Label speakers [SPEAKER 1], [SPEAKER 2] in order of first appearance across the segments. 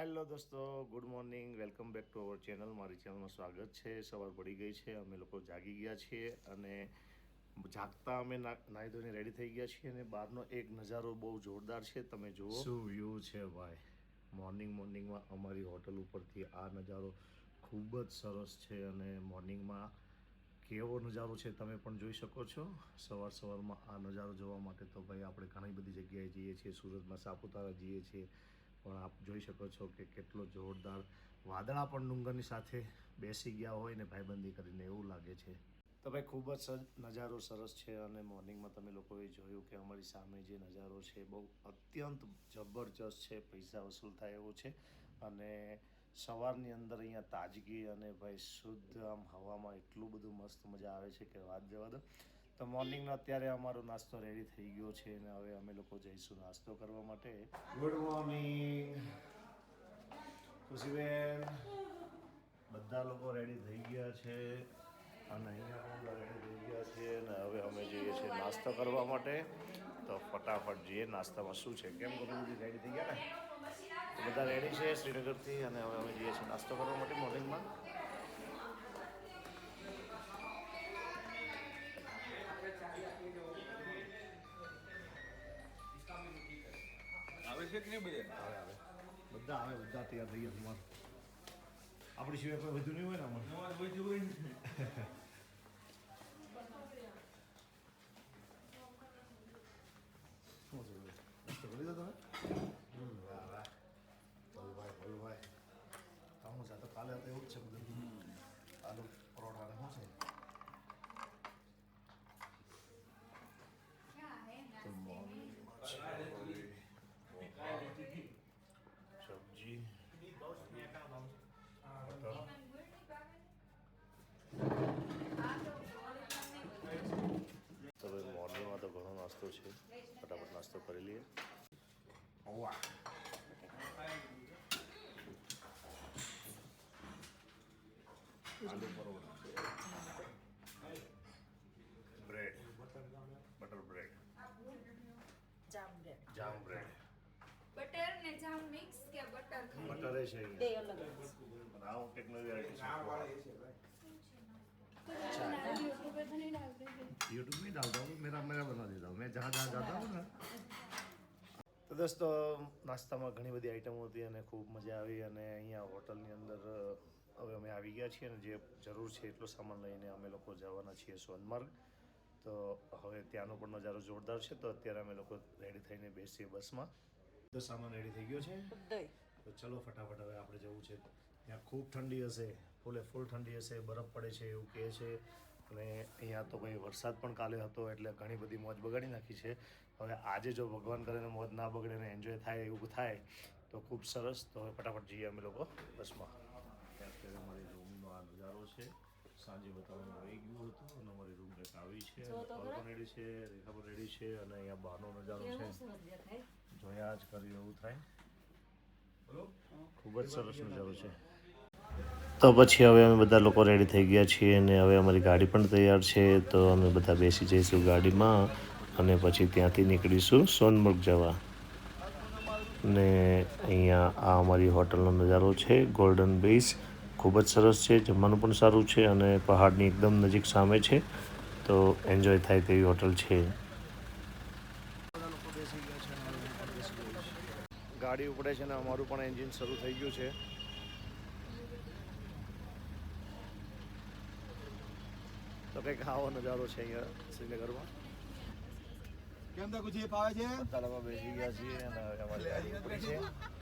[SPEAKER 1] Hello દોસ્તો, good morning, welcome back to our channel. મારી ચેનલમાં સ્વાગત છે. સવાર પડી ગઈ છે, અમે લોકો જાગી ગયા છીએ અને જાગતા અમે નાહી ધોઈને રેડી થઈ ગયા છીએ અને બહારનો એક નજારો બહુ જોરદાર છે. તમે જુઓ. શું વ્યૂ છે ભાઈ? મોર્નિંગ મોર્નિંગમાં અમારી હોટલ ઉપરથી આ નજારો ખૂબ જ સરસ છે અને મોર્નિંગમાં કેવો નજારો છે તમે પણ જોઈ શકો છો. સવાર સવારમાં આ નજારો જોવા માટે તો ભાઈ આપણે ઘણી બધી જગ્યાએ જઈએ છીએ. સુરતમાં સાપુતારા જઈએ છીએ. પણ આપ જોઈ શકો છો કે કેટલો જોરદાર વાદળા પણ ડુંગરની સાથે બેસી ગયા હોય ને ભાઈબંધી કરીને એવું લાગે છે. તો ભાઈ ખૂબ જ નજારો સરસ છે અને મોર્નિંગમાં તમે લોકોએ જોયું કે અમારી સામે જે નજારો છે બહુ અત્યંત જબરજસ્ત છે, પૈસા વસૂલ થાય એવો છે અને સવારની અંદર અહીંયા તાજગી અને ભાઈ શુદ્ધ આમ હવામાં એટલું બધું મસ્ત મજા આવે છે કે વાત જવા દો. તો મોર્નિંગનો અત્યારે અમારો નાસ્તો રેડી થઈ ગયો છે અને હવે અમે લોકો જઈશું નાસ્તો કરવા માટે. ગુડ મોર્નિંગ ખુશીબેન, બધા લોકો રેડી થઈ ગયા છે. અને અહીંયા પણ રેડી થઈ ગયા છે અને હવે અમે જઈએ છીએ નાસ્તો કરવા માટે. તો ફટાફટ જઈએ નાસ્તામાં શું છે? કેમ બધું રેડી થઈ ગયા ને? બધા રેડી છે શ્રીનગરથી અને હવે અમે જઈએ છીએ નાસ્તો કરવા માટે મોર્નિંગમાં.
[SPEAKER 2] છે કે નહીં બધે
[SPEAKER 1] આવે બધા આવે બધા તૈયાર થઈ ગયા તમારે. આપણી સિવાય કોઈ વધુ નહીં હોય ને આમાં?
[SPEAKER 2] બધું હોય ને
[SPEAKER 1] શું છે ભાઈ નાસ્તો કરી લીધો તમે હમ, વાહ વાહ ભલુભાઈ ભલુભાઈ કામું છે આ તો કાલે તો એવું જ છે બધું આલુ પરોઠા ને શું છે તો મોર્નિંગમાં છે સબ્જી તો ભાઈ મોર્નિંગમાં તો ઘણો છે. ફટાફટ નાસ્તો કરી લઈએ. આલુ બટર
[SPEAKER 3] ને જામ મિક્સ કે બટર
[SPEAKER 1] બટર છે
[SPEAKER 3] पे तो नहीं डालते थे
[SPEAKER 1] यूट्यूब में डालता हूँ मेरा मेरा बना देता हूँ मैं जहाँ जहाँ जाता हूँ ना તો દોસ્તો નાસ્તામાં ઘણી બધી આઈટમો હતી અને ખૂબ મજા આવી અને અહીંયા હોટલની અંદર હવે અમે આવી ગયા છીએ અને જે જરૂર છે એટલો સામાન લઈને અમે લોકો જવાના છીએ સોનમાર્ગ તો હવે ત્યાંનો પણ નજારો જોરદાર છે તો અત્યારે અમે લોકો રેડી થઈને બેસીએ બસમાં બધો સામાન રેડી થઈ ગયો છે
[SPEAKER 4] બધોય
[SPEAKER 1] તો ચલો ફટાફટ હવે આપણે જવું છે ત્યાં ખૂબ ઠંડી હશે ફૂલે ફૂલ ઠંડી હશે બરફ પડે છે એવું કહે છે અને અહીંયા તો ભાઈ વરસાદ પણ કાલે હતો એટલે ઘણી બધી મોજ બગાડી નાખી છે. હવે આજે જો ભગવાન કરે ને મોજ ના બગડે ને એન્જોય થાય એવું થાય તો ખૂબ સરસ. તો હવે ફટાફટ જઈએ અમે લોકો બસમાં. અત્યારે અમારી રૂમનો આ નજારો છે. સાંજે બતાવવાનું આવી ગયું હતું અને અમારી રૂમ કંઈક આવી છે. પણ રેડી છે રેખા પણ રેડી છે અને અહીંયા બહારનો નજારો છે. જોયા જ કર્યું એવું થાય. ખૂબ જ સરસ નજારો છે. તો પછી હવે અમે બધા લોકો રેડી થઈ ગયા છીએ અને હવે અમારી ગાડી પણ તૈયાર છે. તો અમે બધા બેસી જઈશું ગાડીમાં અને પછી ત્યાંથી નીકળીશું સોનમર્ગ જવા. ને અહીંયા આ અમારી હોટલનો નજારો છે ગોલ્ડન બેઝ ખૂબ જ સરસ છે, જમવાનું પણ સારું છે અને પહાડની એકદમ નજીક સામે છે. તો એન્જોય થાય તેવી હોટલ છે. ગાડી ઉપડે છે ને અમારું પણ એન્જિન શરૂ થઈ ગયું છે. કંઈક આવો નજારો છે અહીંયા શ્રીનગરમાં.
[SPEAKER 2] કેમ તો ગુજી ફાવે છે?
[SPEAKER 1] તાલામાં બેસી ગયા છીએ અને અમારી ગાડી ઉપડી છે.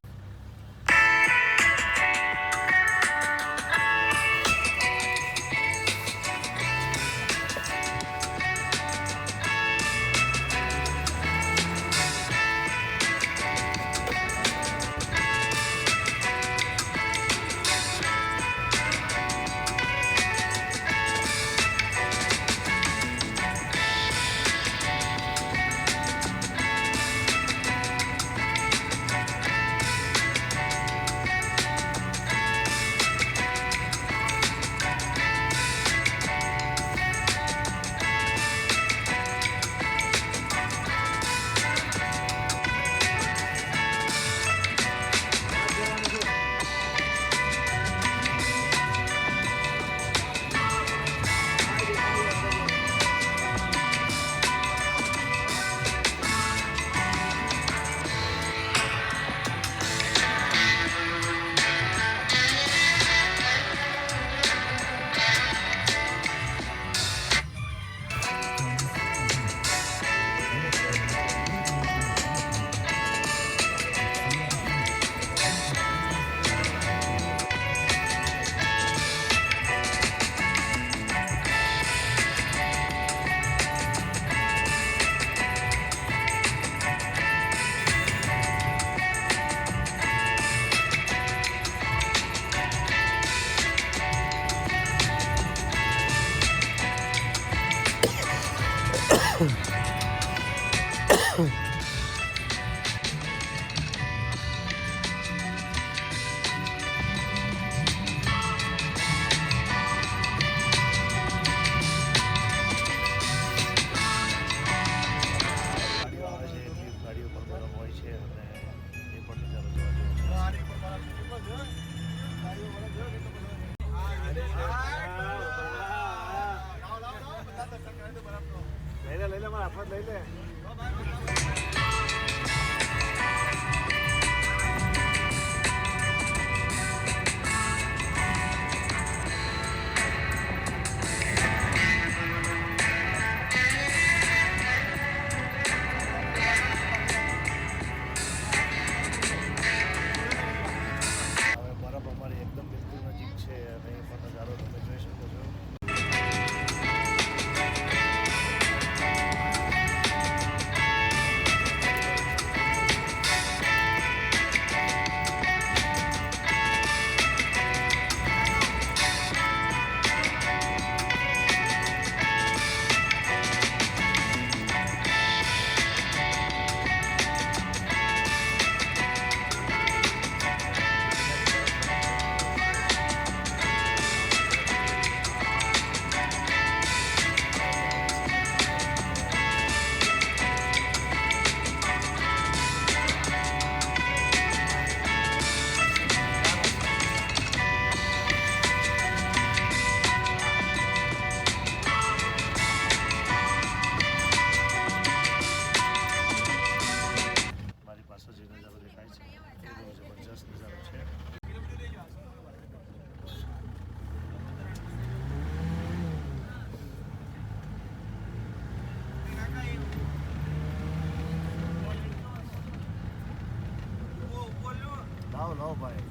[SPEAKER 1] મફત લઈ લે લાવો ભાઈ.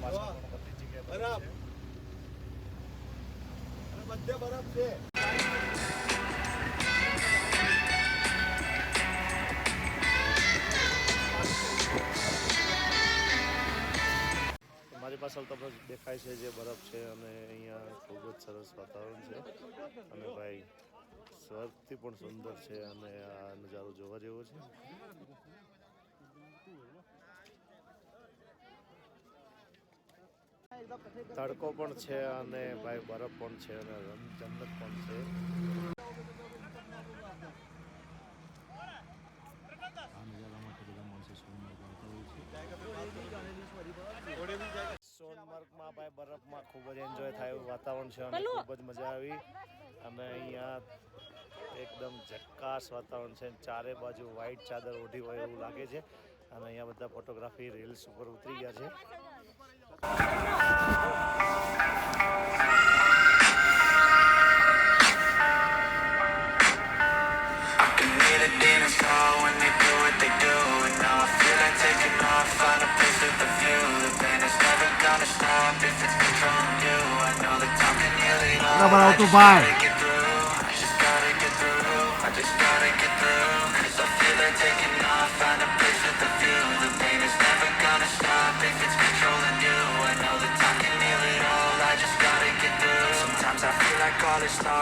[SPEAKER 1] પાછળ બધી બરફ છે મારી પાસે તમને દેખાય છે જે બરફ છે અને અહીંયા ખૂબ જ સરસ વાતાવરણ છે. અને ભાઈ સ્વર્ગથી પણ સુંદર છે અને આ નજારો જોવા જેવો છે. તડકો પણ છે અને ભાઈ બરફ પણ છે અને જન્નત પણ છે આ નજારા માટે બધા માણસો સોનમાર્ગ આવતા હોય છે સોનમાર્ગમાં ભાઈ બરફમાં ખૂબ જ એન્જોય થાય એવું વાતાવરણ છે અને ખૂબ જ મજા આવી. અને અહીંયા એકદમ ઝક્કાસ વાતાવરણ છે. ચારે બાજુ વ્હાઈટ ચાદર ઓઢી હોય એવું લાગે છે. અને અહીંયા બધા ફોટોગ્રાફી રીલ્સ ઉપર ઉતરી ગયા છે.
[SPEAKER 5] Trabalhar, tu vai.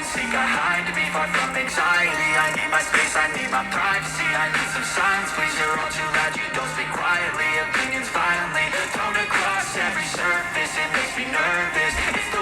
[SPEAKER 5] and seek, I hide to be far from anxiety. I need my space, I need my privacy. I need some silence, please, you're all too loud. You don't speak quietly, opinions violently Thrown across every surface, it makes me nervous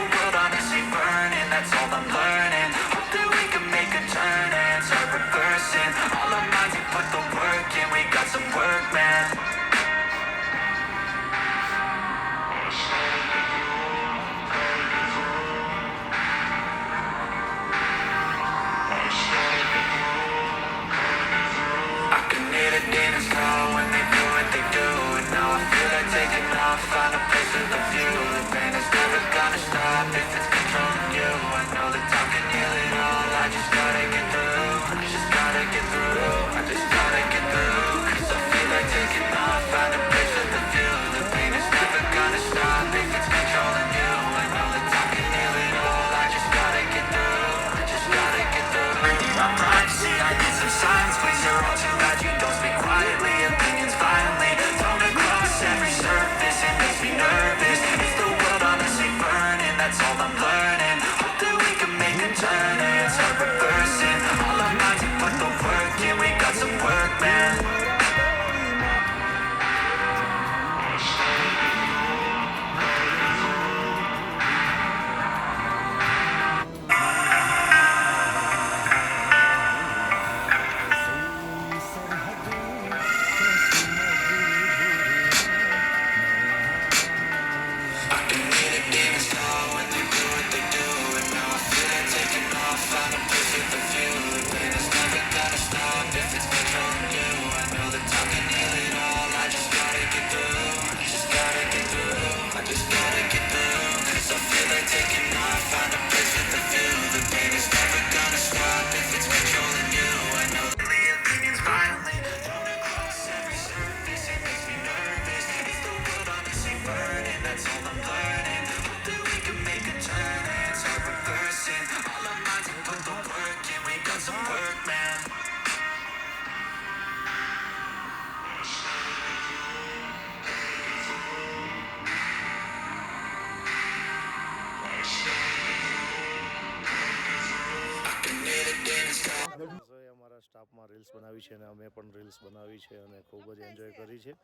[SPEAKER 1] રસોઈ અમારા સ્ટાફમાં reels બનાવી છે અને અમે પણ reels બનાવી છે અને ખૂબ જ એન્જોય કરી છે.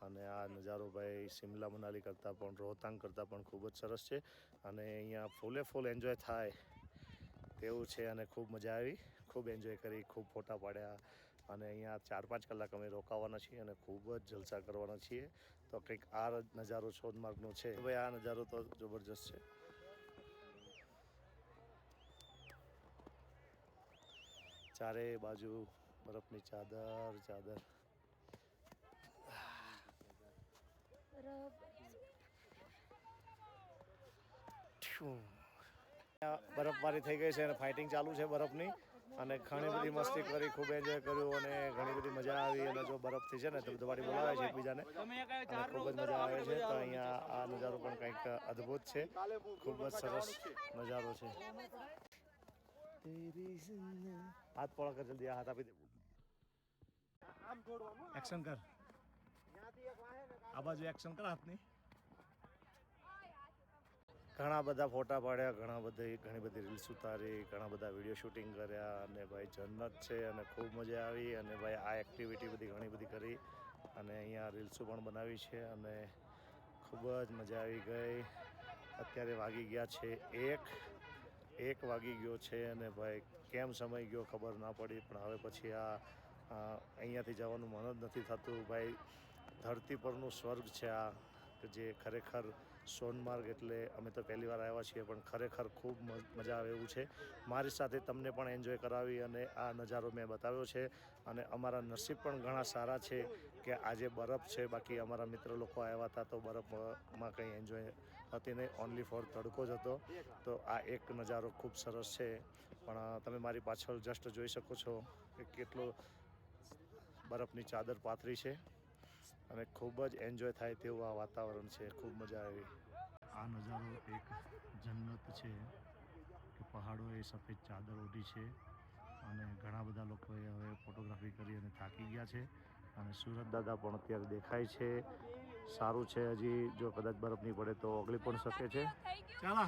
[SPEAKER 1] અને આ નજારો ભાઈ શિમલા મનાલી કરતાં પણ રોહતાંગ કરતાં પણ ખૂબ જ સરસ છે. અને અહીંયા ફૂલે ફૂલ એન્જોય થાય તેવું છે અને ખૂબ મજા આવી. ખૂબ એન્જોય કરી ખૂબ ફોટા પાડ્યા. અને અહીંયા ચાર પાંચ કલાક અમે રોકાવાના છીએ અને ખૂબ જ જલસા કરવાના છીએ. તો કંઈક આ નજારો સોનમાર્ગનો છે. ભાઈ આ નજારો તો જબરજસ્ત છે. ચારે બાજુ બરફની ચાદર ચાદર. બરફબારી થઈ ગઈ છે અને ફાઇટિંગ ચાલુ છે બરફની. અને ઘણી બધી મસ્તી કરી ખૂબ એન્જોય કર્યું અને ઘણી બધી મજા આવી. અને જો બરફથી છે ને ધબધબાટી બોલાવે છે એકબીજાને. અને ખૂબ જ મજા આવે છે. તો અહીંયા આ નજારો પણ કંઈક અદ્ભુત છે. ખૂબ જ સરસ નજારો છે. હાથ પોળા કર જલ્દી હાથ આપી દે. એક્શન કર. આ બાજુ એક્શન કર હાથની. ઘણા બધા ફોટા પાડ્યા ઘણા બધી ઘણી બધી રીલ્સ ઉતારી ઘણા બધા વીડિયો શૂટિંગ કર્યા અને ભાઈ જન્નત છે અને ખૂબ મજા આવી અને ભાઈ આ એક્ટિવિટી બધી ઘણી બધી કરી અને અહીંયા રીલ્સો પણ બનાવી છે અને ખૂબ જ મજા આવી ગઈ. અત્યારે વાગી ગયા છે એક. એક વાગી ગયો છે અને ભાઈ કેમ સમય ગયો ખબર ના પડી, પણ હવે પછી આ અહીંયાથી જવાનું મન જ નથી થતું. ભાઈ, ધરતી પરનું સ્વર્ગ છે આ જે ખરેખર સોનમાર્ગ એટલે અમે તો પહેલી વાર આવ્યા છીએ, પણ ખરેખર ખૂબ મજા આવે એવું છે. મારી સાથે તમને પણ એન્જોય કરાવી અને આ નજારો મેં બતાવ્યો છે. અને અમારા નસીબ પણ ઘણા સારા છે કે આજે બરફ છે, બાકી અમારા મિત્ર લોકો આવ્યા હતા તો બરફમાં કંઈ એન્જોય હતી નહીં ઓનલી ફોર તડકો જ હતો. તો આ એક નજારો ખૂબ સરસ છે. પણ તમે મારી પાછળ જસ્ટ જોઈ શકો છો કે કેટલો બરફની ચાદર પાથરી છે અને ખૂબ જ એન્જોય થાય તેવું આ વાતાવરણ છે. ખૂબ મજા આવી. આ નજારો એક જન્નત છે કે પહાડોએ સફેદ ચાદર ઓઢી છે અને ઘણા બધા લોકોએ હવે ફોટોગ્રાફી કરી અને થાકી ગયા છે અને સુરત દાદા પણ અત્યારે દેખાય છે. સારું છે હજી જો કદાચ બરફ નહીં પડે તો ઓગળી પણ શકે છે. ચાલો.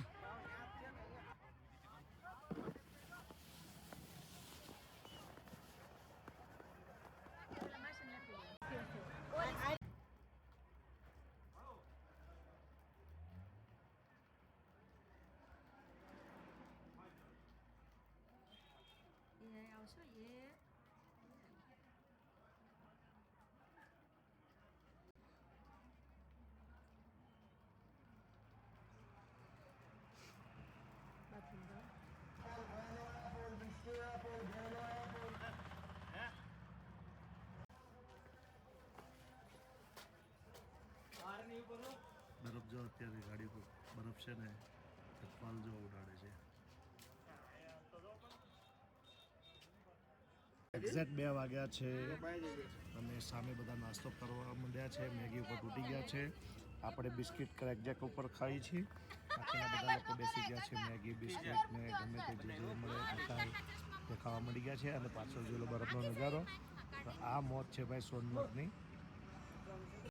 [SPEAKER 4] એ
[SPEAKER 1] બરફ જો અત્યારે ગાડી છે ને તત્પાલ જો ઉડાડે છે. એક્ઝેક્ટ બે વાગ્યા છે. અને સામે બધા નાસ્તો કરવા માંડ્યા છે. મેગી ઉપર તૂટી ગયા છે. આપણે બિસ્કિટ ક્રેકજેક ઉપર ખાઈ છીએ. બાકીના બધા લોકો બેસી ગયા છે. મેગી, બિસ્કિટ ને ગમે તે જે જોવા મળે મીઠાઈ તે ખાવા મળી ગયા છે. અને પાછળ જોયેલો બરફનો નજારો. તો આ મોત છે ભાઈ સોનમર્ગની.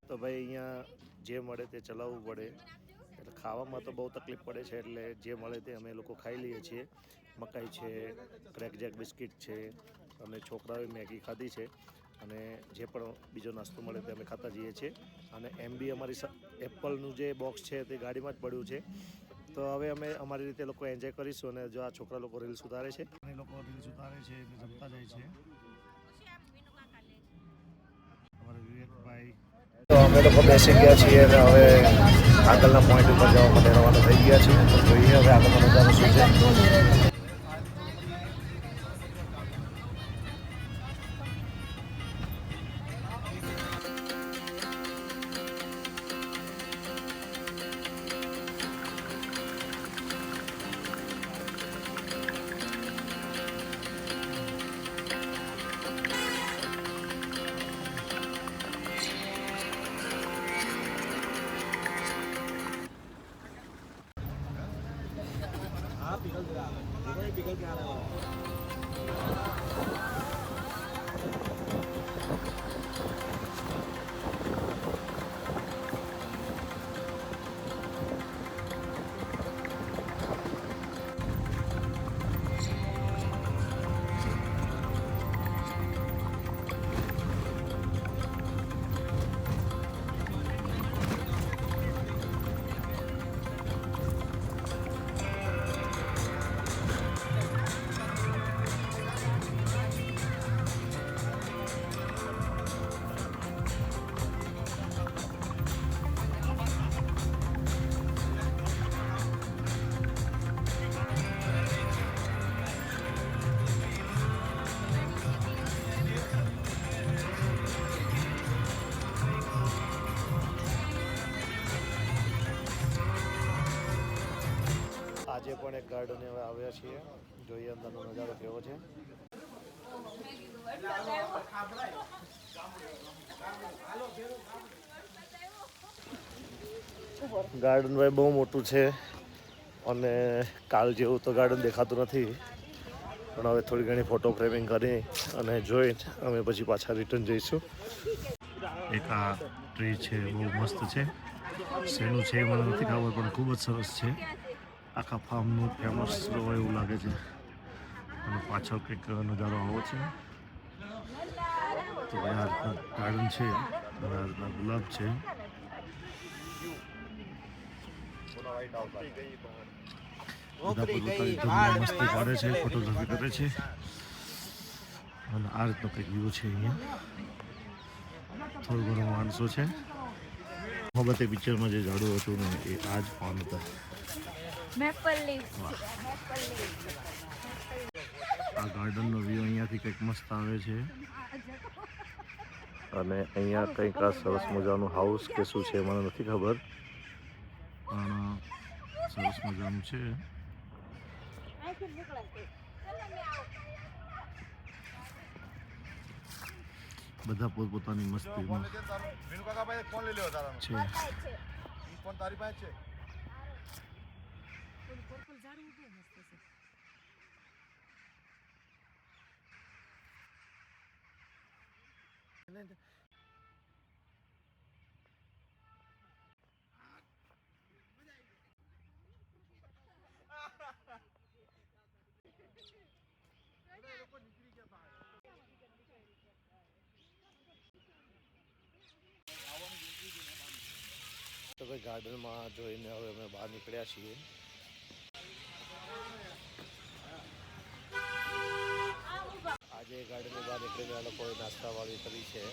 [SPEAKER 1] તો ભાઈ અહીંયા જે મળે તે ચલાવવું પડે. ખાવામાં તો બહુ તકલીફ પડે છે એટલે જે મળે તે અમે લોકો ખાઈ લઈએ છીએ. મકાઈ છે ક્રેકજેક બિસ્કિટ છે અને છોકરાઓએ મેગી ખાધી છે અને જે પણ બીજો નાસ્તો મળે તે અમે ખાતા જઈએ છીએ. અને એમ બી અમારી એપલનું જે બોક્સ છે તે ગાડીમાં જ પડ્યું છે. તો હવે અમે અમારી રીતે લોકો એન્જોય કરીશું અને જો આ છોકરા લોકો રીલ્સ ઉતારે છે. એ લોકો રીલ્સ ઉતારે છે એટલે જમતા જાય છે. અમારા વિવેકભાઈ. તો અમે લોકો બેસી ગયા છીએ અને હવે આગળના પોઈન્ટ ઉપર જવા માટે રવાના થઈ ગયા છીએ. તો જોઈએ હવે આગળનો નજારો શું છે. પણ એક ગાર્ડન હવે આવ્યા છીએ. જોઈએ અંદરનો નજારો કેવો છે. ગાર્ડન ભાઈ બહુ મોટું છે અને કાલ જેવું તો ગાર્ડન દેખાતું નથી. પણ હવે થોડી ઘણી ફોટો ફ્રેમિંગ કરી અને જોઈ અમે પછી પાછા રિટર્ન જઈશું. એક આ ટ્રી છે, બહુ મસ્ત છે. શેનું છે મને નથી ખબર, પણ ખૂબ જ સરસ છે. આખા ફાર્મનું ફેમસ હોય એવું લાગે છે. અને પાછળ કંઈક નજારો આવો છે. તો આ રીતના ગાર્ડન છે. અને આ રીતના ગુલાબ છે મસ્તી પાડે છે ફોટોગ્રાફી કરે છે. અને આ રીતનો કંઈક વ્યૂ છે અહીંયા. થોડું ઘણું માણસો છે. મોહબ્બતે પિક્ચરમાં જે ઝાડુ હતું ને, એ આ જ પાન હતા.
[SPEAKER 3] મેપલ લીવ્સ મેપલ
[SPEAKER 1] આ ગાર્ડનનો વ્યૂ અહીંયાથી કંઈક મસ્ત આવે છે. અને અહીંયા કંઈક આ સરસ મજાનું હાઉસ કે શું છે મને નથી ખબર. પણ સરસ મજાનું છે. બધા પોતપોતાની મસ્તીમાં
[SPEAKER 2] ફોન તારી પાસે ફોન ફોન તારી પાસે છે
[SPEAKER 1] તો ભાઈ ગાર્ડનમાં જોઈને હવે અમે બહાર નીકળ્યા છીએ. આજે ગાર્ડનની બહાર નીકળીને આ લોકોએ નાસ્તાવાળી કરી છે.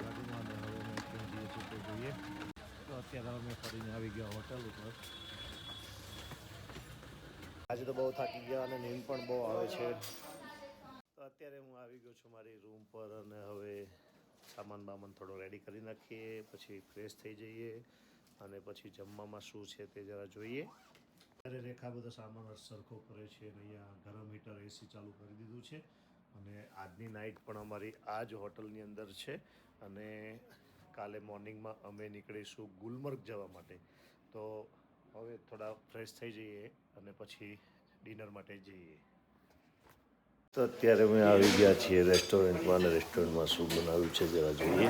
[SPEAKER 1] ગાડીમાં અને હવે અમે જઈએ છીએ જોઈએ. તો અત્યારે અમે ફરીને આવી ગયા હોટલ ઉપર. આજે તો બહુ થાકી ગયા અને નીંદ પણ બહુ આવે છે. તો અત્યારે હું આવી ગયો છું મારી રૂમ પર અને હવે સામાન બામાન થોડો રેડી કરી નાખીએ પછી ફ્રેશ થઈ જઈએ. અને પછી જમવામાં શું છે તે જરા જોઈએ. ત્યારે રેખા બધો સામાન સરખો કરે છે અને અહીંયા ગરમ હીટર એસી ચાલુ કરી દીધું છે. અને આજની નાઇટ પણ અમારી આ જ હોટલની અંદર છે. અને કાલે મોર્નિંગમાં અમે નીકળીશું ગુલમર્ગ જવા માટે. તો હવે થોડા ફ્રેશ થઈ જઈએ અને પછી ડિનર માટે જઈએ. તો અત્યારે અમે આવી ગયા છીએ રેસ્ટોરન્ટમાં અને રેસ્ટોરન્ટમાં શું બનાવ્યું છે જરા જોઈએ.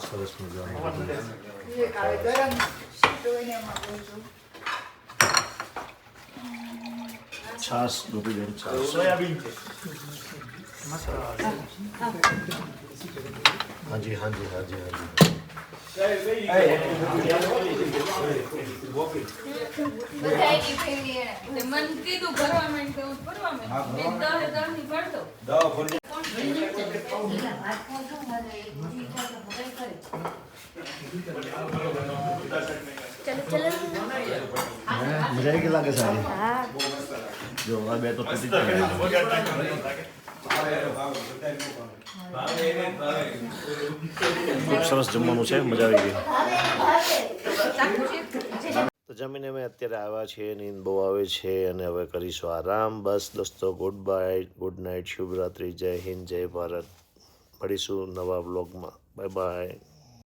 [SPEAKER 1] સરસ મજાનું. છાસ ગોપીબેન છાસ સોયાબીન હાજી હાજી હાજી હાજી મજા આવી લાગે સારી જો આ બે તો. ખૂબ સરસ જમવાનું છે, મજા આવી ગઈ. તો જમીને અમે અત્યારે આવ્યા છીએ, નીંદ બહુ આવે છે અને હવે કરીશું આરામ. બસ દોસ્તો ગુડ બાય ગુડ નાઇટ શુભરાત્રી, જય હિન્દ, જય ભારત. મળીશું નવા બ્લોગમાં બાય બાય